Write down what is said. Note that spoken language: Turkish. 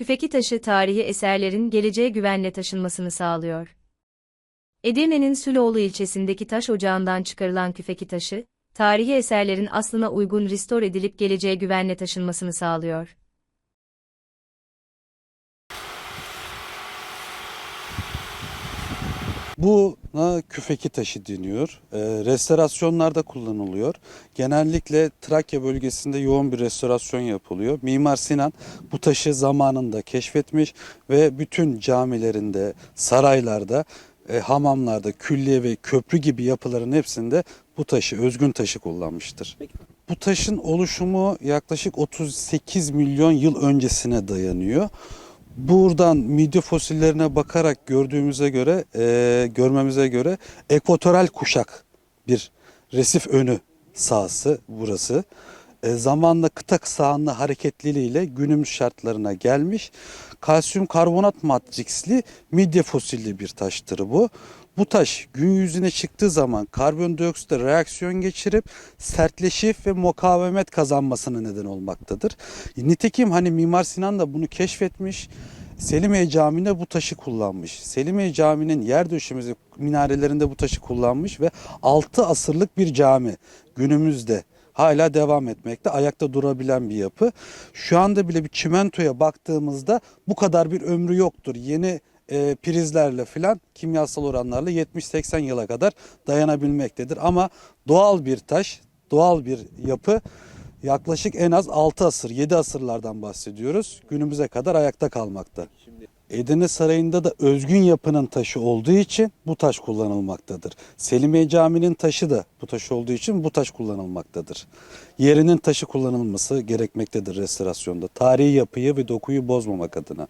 Küfeki taşı tarihi eserlerin geleceğe güvenle taşınmasını sağlıyor. Edirne'nin Süloğlu ilçesindeki taş ocağından çıkarılan küfeki taşı, tarihi eserlerin aslına uygun restore edilip geleceğe güvenle taşınmasını sağlıyor. Buna küfeki taşı deniyor. Ee, restorasyonlarda kullanılıyor. Genellikle Trakya bölgesinde yoğun bir restorasyon yapılıyor. Mimar Sinan bu taşı zamanında keşfetmiş ve bütün camilerinde, saraylarda, e, hamamlarda, külliye ve köprü gibi yapıların hepsinde bu taşı, özgün taşı kullanmıştır. Bu taşın oluşumu yaklaşık 38 milyon yıl öncesine dayanıyor. Buradan midye fosillerine bakarak gördüğümüze göre, e, görmemize göre ekvatoral kuşak bir resif önü sahası burası. E, zamanla kıta sahanlı hareketliliğiyle günümüz şartlarına gelmiş. Kalsiyum karbonat matriksli midye fosilli bir taştır bu. Bu taş gün yüzüne çıktığı zaman karbondioksitle reaksiyon geçirip sertleşif ve mukavemet kazanmasına neden olmaktadır. Nitekim hani Mimar Sinan da bunu keşfetmiş. Selimiye Camii'nde bu taşı kullanmış. Selimiye Camii'nin yer döşemesi minarelerinde bu taşı kullanmış ve 6 asırlık bir cami günümüzde hala devam etmekte. Ayakta durabilen bir yapı. Şu anda bile bir çimentoya baktığımızda bu kadar bir ömrü yoktur. Yeni e, prizlerle filan kimyasal oranlarla 70-80 yıla kadar dayanabilmektedir. Ama doğal bir taş, doğal bir yapı yaklaşık en az 6 asır, 7 asırlardan bahsediyoruz. Günümüze kadar ayakta kalmakta. Edirne Sarayı'nda da özgün yapının taşı olduğu için bu taş kullanılmaktadır. Selimiye Camii'nin taşı da bu taş olduğu için bu taş kullanılmaktadır. Yerinin taşı kullanılması gerekmektedir restorasyonda. Tarihi yapıyı ve dokuyu bozmamak adına.